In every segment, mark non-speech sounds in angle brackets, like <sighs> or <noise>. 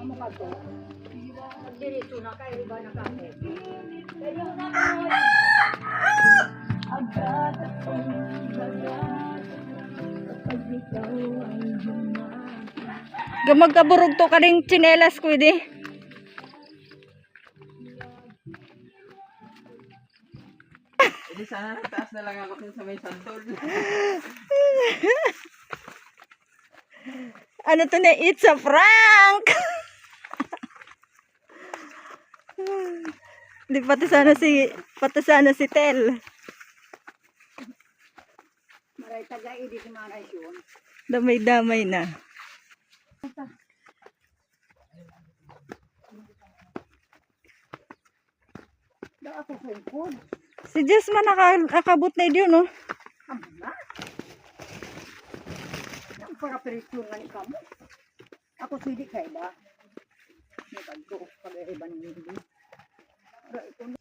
Amo ka to. Diretso na kayo ba na? Kayo na. Agad kapag ikaw ay kaburog to ka rin tsinelas ko di. Hindi sana nataas na lang ako sa may santol. <laughs> Ano to na? It's a prank! Di pati sana si pati sana si Tel. Maray taga idi si Maray yun. Damay-damay na. Da ako sungkod. Si Jess man naka, nakabot na yun, no? Amo na. Para perito nga ni kamo. Ako sidi kay ba? Nagagko pag-iba ng hindi. Pero ito na.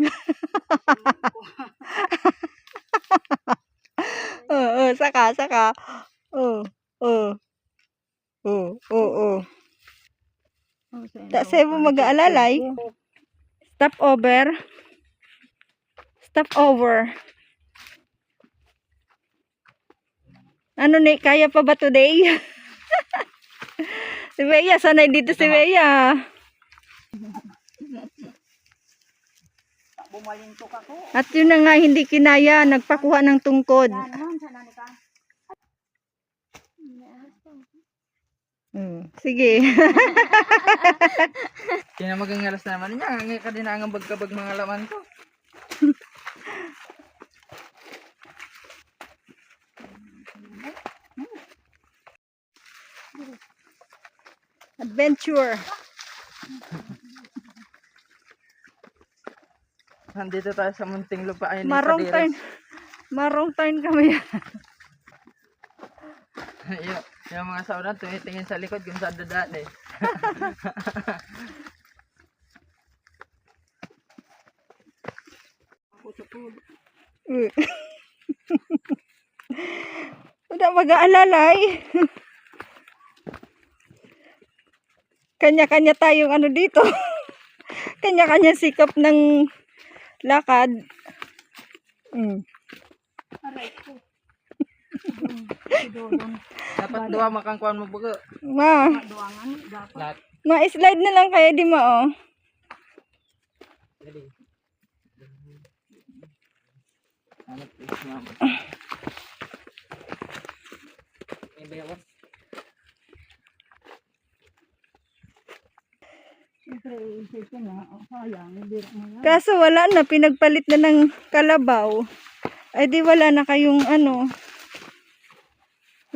<laughs> Oo, oh, saka, saka. Oo, oo. Oo, oo, Da sa'yo mo mag-aalalay. Stop over. Stop over. Ano ni, kaya pa ba today? <laughs> si Bea, sanay dito si Bea. Bumalintok ako. At yun na nga, hindi kinaya, nagpakuha ng tungkod. Hmm, sige. <laughs> <laughs> Kaya magangalas na naman niya. Ang ka din ang bagkabag mga laman ko. Adventure. Nandito tayo sa munting lupain ni Marong turn. Marong turn kami. <laughs> yung, yung mga sauna tumitingin sa likod kung saan dadaan eh. Mm. Wala mag-aalalay. Kanya-kanya tayong ano dito. Kanya-kanya sikap ng lakad. Mm. Aray ko. Sidolong. Dapat duha makangkuhan mo bugo. Ma, Duangan. Dapat. Ma-slide na lang kaya di ma oh. Dali. Hanap is mama. Eh, na, oh, mo yan. Kaso wala na, pinagpalit na ng kalabaw. Ay di wala na kayong ano.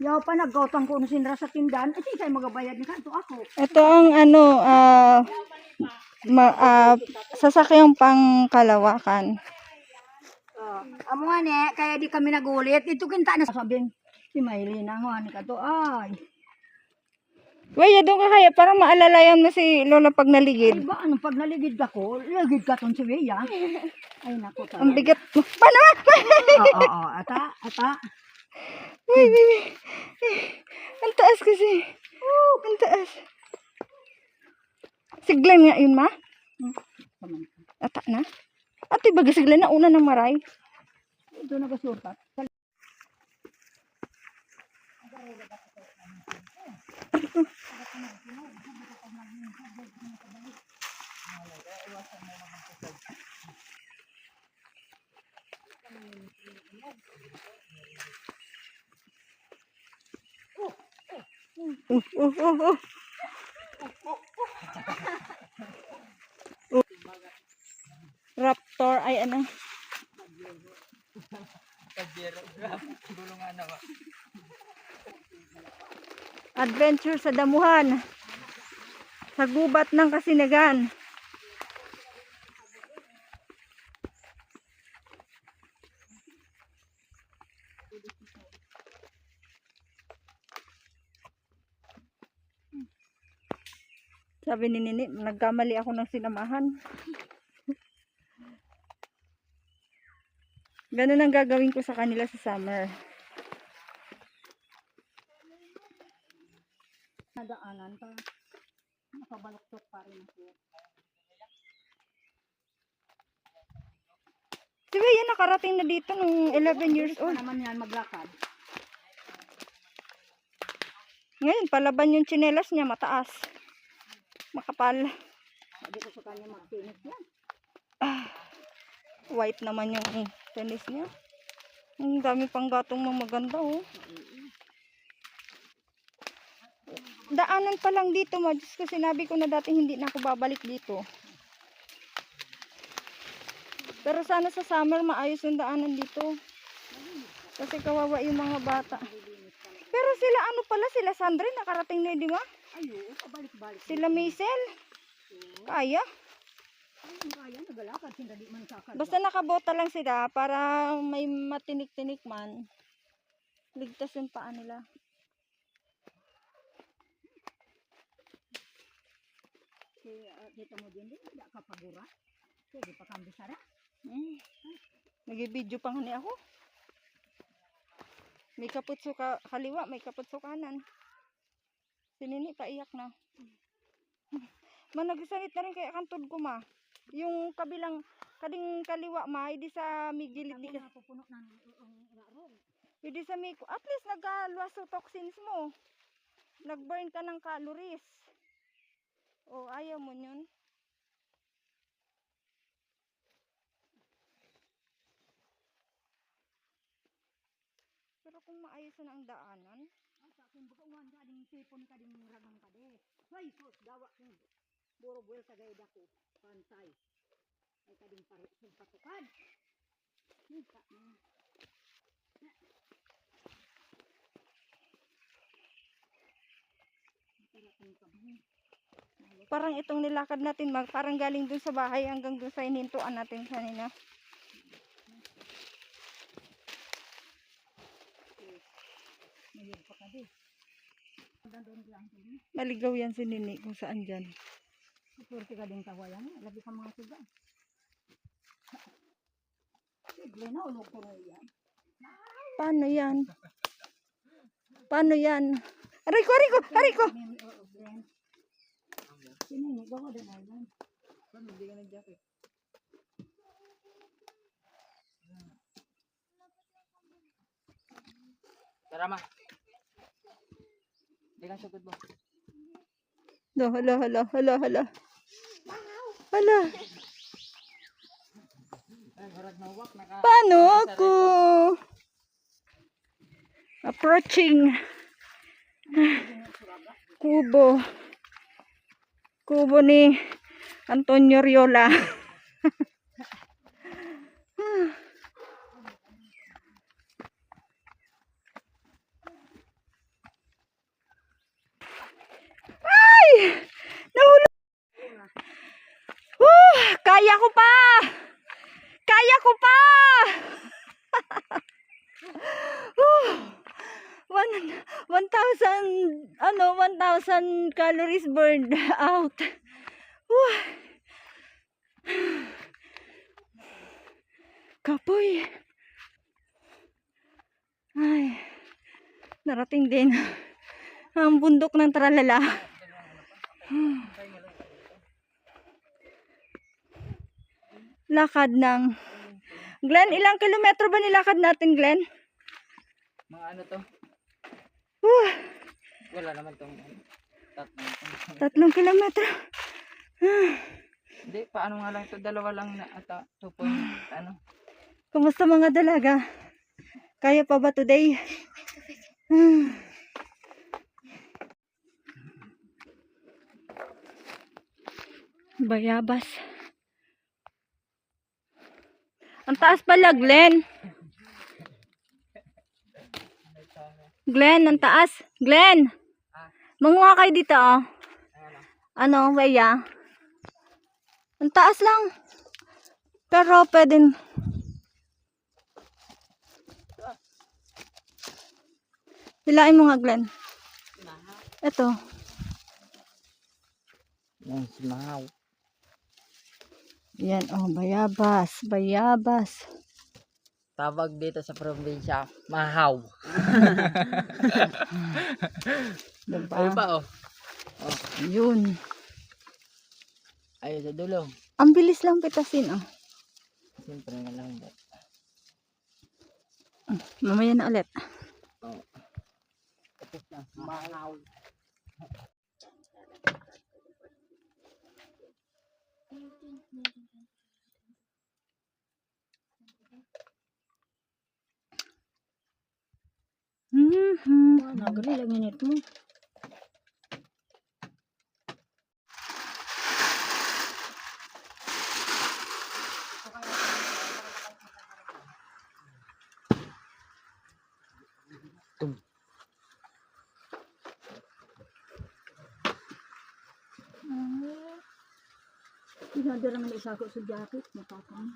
Yaw pa naggautang ko sinra sa tindahan. At sa'yo magabayad ni kanto ako. Ito ang ano, ah, ma, ah, sasakyang pang kalawakan. Uh, amo nga ne, kaya di kami nagulit. Ito kinta na sabing si Maylin ang nga ni kato. Ay, Waya, doon ka kaya para maalalayan mo si Lola pag ay naligid. ba anong pag naligid ka ko? Ligid ka ton si Bea. Ay nako. Ang bigat mo. Paano? Oo, oo. Ata, ata. Uy, baby. Ang taas kasi. Ang taas. Siglan nga yun, ma. Ata na. Ate, baga siglan na una ng maray. Ito nagasurtat. Uh, uh, uh. Uh. Raptor, ay ano. Adventure sa damuhan. Sa gubat ng Kasinagan. Sabi ni Nini, nagkamali ako ng sinamahan. Ganun ang gagawin ko sa kanila sa summer. Nadaanan pa. Nakabaluktot pa rin ako. Si Bea nakarating na dito nung 11 years old. naman yan maglakad. Ngayon, palaban yung tsinelas niya, mataas. Makapal. Sabi ko sa kanya magtinis yan. White naman yung tennis niya. Ang dami pang gatong mga maganda, oh. Daanan pa lang dito, ma. Diyos ko, sinabi ko na dati hindi na ako babalik dito. Pero sana sa summer maayos yung daanan dito. Kasi kawawa yung mga bata. Pero sila ano pala, sila Sandre, nakarating na, di ba? Ay, oo, pabalik-balik. Sila Maisel. Kaya. Ay, ang kaya, nagalakad. Hindi man kakal. Basta nakabota lang sila para may matinik-tinik man. Ligtas yung paa nila. Uh, dito mo din, di ba ka pagura? Sige, pa kang bisara. Mm. Nag-video pa nga ni ako. May kaputso ka kaliwa, may kaputso kanan. Si Nini paiyak na. Managsanit na rin kaya kantod ko ma. Yung kabilang, kading kaliwa ma, hindi sa migilid Kami di na pupuno ng ang rarong. Hindi sa may, at least nagaluwas sa toxins mo. Nag-burn ka ng calories. O, ayaw mo yun. Pero kung maayos na ang daanan, Ay, sa akin, baka uwan ka, ka, ding ragang ka, de. Ay, sus, dawa ko. Buro buwel sa gayda ko. Pantay. Ay, pari, patukad. Hmm, sa, hmm. Talaking kami. parang itong nilakad natin, mag, parang galing dun sa bahay hanggang dun sa inintuan natin kanina. Mayroon pa ka, de. Nandun lang din. Maligaw yan si Nini kung saan dyan. Purti ka din kawayan. Lagi ka mga suga. Sigle na, ulog ko na yan. Paano yan? Paano yan? Aray ko, aray ko, aray ko! Sinini, gawa din na yan. Paano hindi ka nag-jacket? Tara ma. Hindi ka sugod mo. No, hala, hala, hala, hala. Hala, paano ako? Approaching. Kubo. Kubo ni Antonio Riola. <laughs> Ay! Nahulog! Woo! Kaya ko pa! Kaya ko pa! Woo! One, 1,000, ano, 1,000 calories burned <laughs> out. Kapoy. Ay, narating din <laughs> ang bundok ng tralala. <sighs> Lakad ng Glenn, ilang kilometro ba nilakad natin, Glenn? Mga ano to? Woo! Wala naman tong tatlong. Tatlong kilometro. Hindi, paano nga lang to? Dalawa lang na ata. Two point, ano? Kumusta mga dalaga? Kaya pa ba today? Bayabas. Ang taas pala, Glenn. Glenn, ang taas. Glenn. Manguha kayo dito, oh. Ano, Weya? Ang taas lang. Pero pwede. Hilain mo nga, Glenn. Ito. Yan, si Mahaw. Yan, oh, bayabas. Bayabas. Tawag dito sa probinsya, Mahaw. <laughs> <laughs> Diba? Ayun pa oh. Yun. Ayun sa dulo. Ang bilis lang pitasin, oh. Siyempre nga lang. Mamaya na ulit. Oh. Tapos na, Mahaw. Mm-hmm. Nagri lang minute mo. Sinadara naman isa ko sa jacket. Matapang.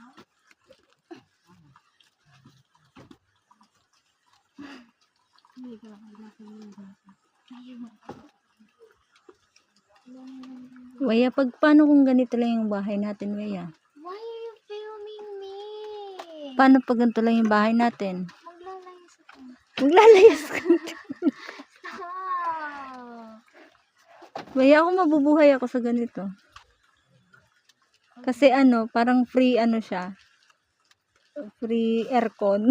Waya, pag paano kung ganito lang yung bahay natin, Waya? Why are you filming me? Paano pag ganito lang yung bahay natin? Maglalayas ako. Maglalayas ka. Waya, ako mabubuhay ako sa ganito. Kasi ano, parang free ano siya. Free aircon.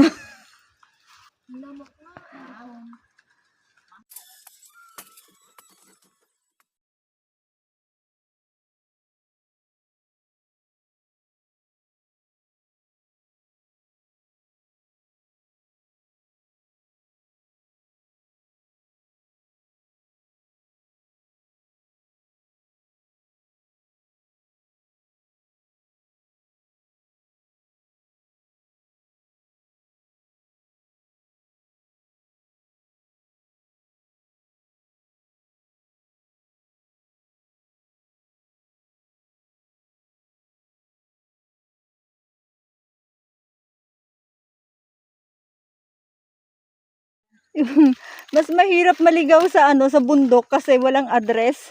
<laughs> Mas mahirap maligaw sa ano, sa bundok kasi walang address.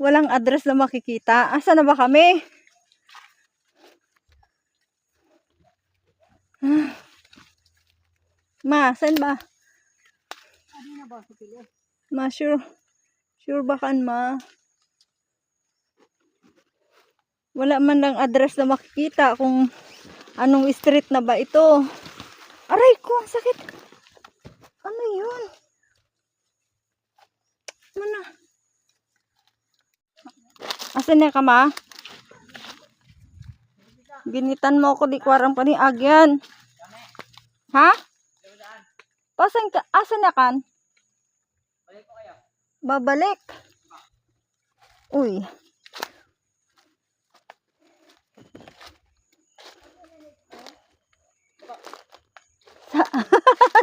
Walang address na makikita. Asa na ba kami? <sighs> Ma, saan ba? Ma, sure. Sure ba kan, ma? Wala man lang address na makikita kung anong street na ba ito. Aray ko, ang sakit. Ano yun? Mana? Asan na ka, ma? Binitan mo ako, di ko arang paniagyan. Ha? Pasan ka? Asan na kan? Babalik. Uy.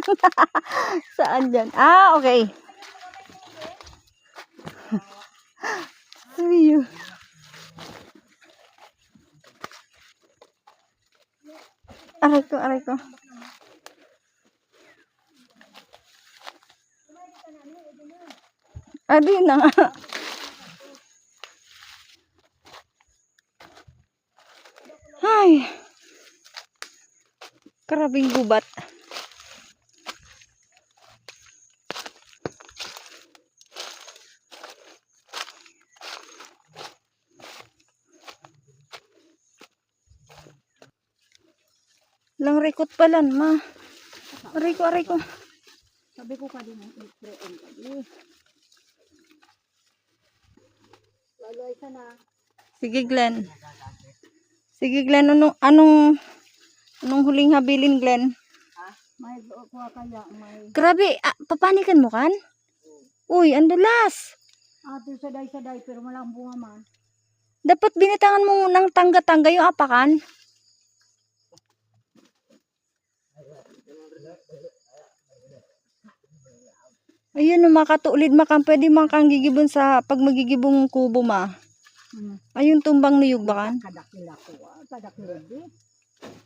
<laughs> Saan dyan? Ah, okay. Sumiyo. Aray ko, aray ko. Adi na nga. Ay. Karabing gubat. Lang rekot palan, ma. Aray ko, aray ko. Sabi ko pa din ang i-spray-on ka din. Lalo isa na. Sige, Glenn. Sige, Glenn. Anong, anong, anong huling habilin, Glenn? May kuha kaya, may Grabe, ah, papanikan mo kan? Uy, ang dulas. ato saday-saday pero walang bunga man. Dapat binitangan mo ng tangga-tangga yung apakan. Ayun, no, makatulid makang pwede man kang gigibon sa pag magigibong kubo ma. Hmm. Ayun tumbang niyog bakan. Kadakil ako. ah. Kadakil di.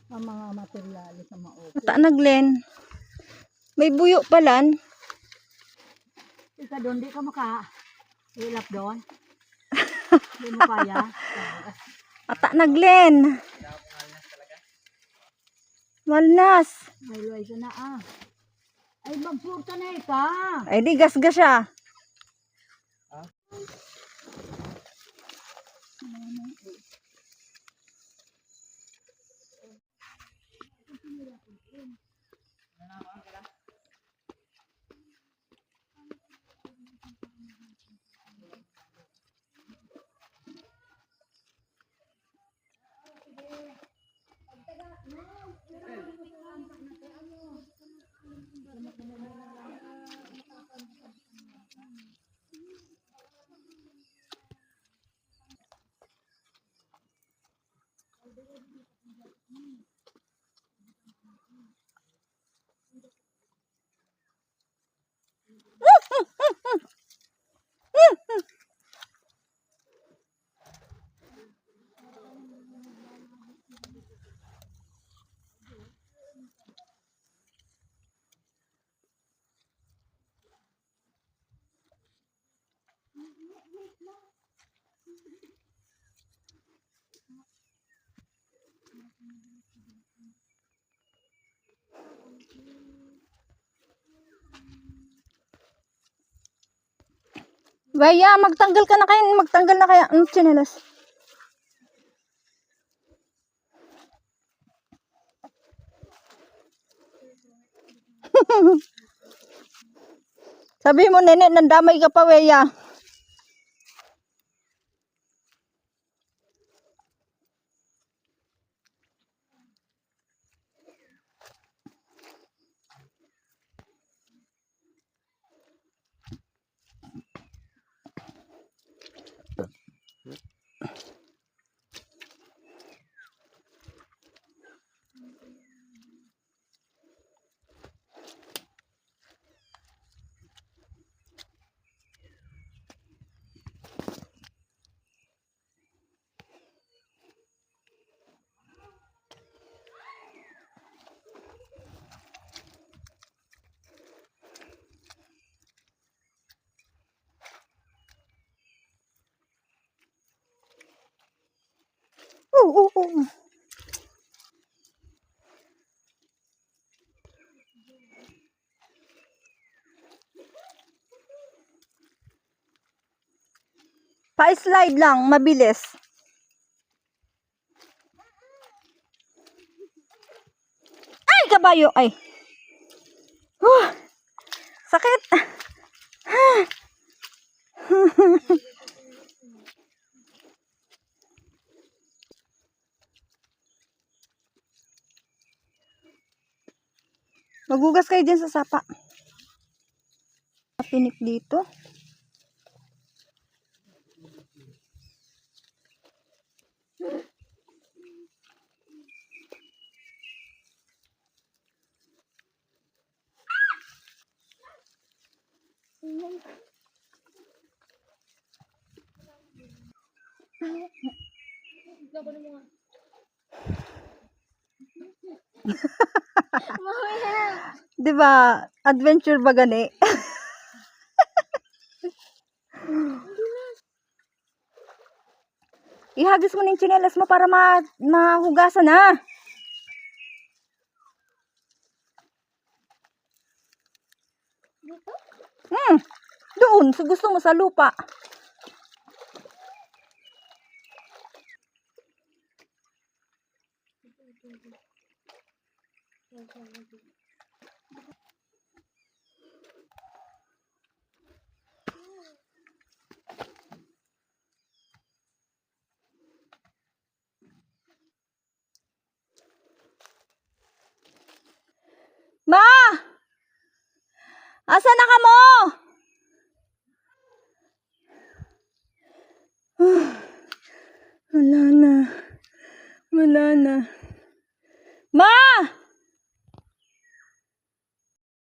Ang mga materyales sa maopo. Ata naglen. May buyo palan. Ika doon, di ka maka ilap doon. <laughs> Di mo kaya. Ata naglen. Walnas. May luay ka na ah. Ay, magsurta na ika. Ay di gasgas siya. Baya, magtanggal ka na kaya, magtanggal na kaya ang tsinelas. <laughs> Sabi mo, nene, nandamay ka pa, Weya. Oo, oo. Pa-slide lang, mabilis. Ay, kabayo, ay. Huh, sakit. Magugas kayo dyan sa sapa. Pinik dito. Di ba? Adventure ba gani? Ihagis mo ng tsinelas mo para ma mahugasan na. Hmm. Doon, sa gusto mo sa lupa. Ma!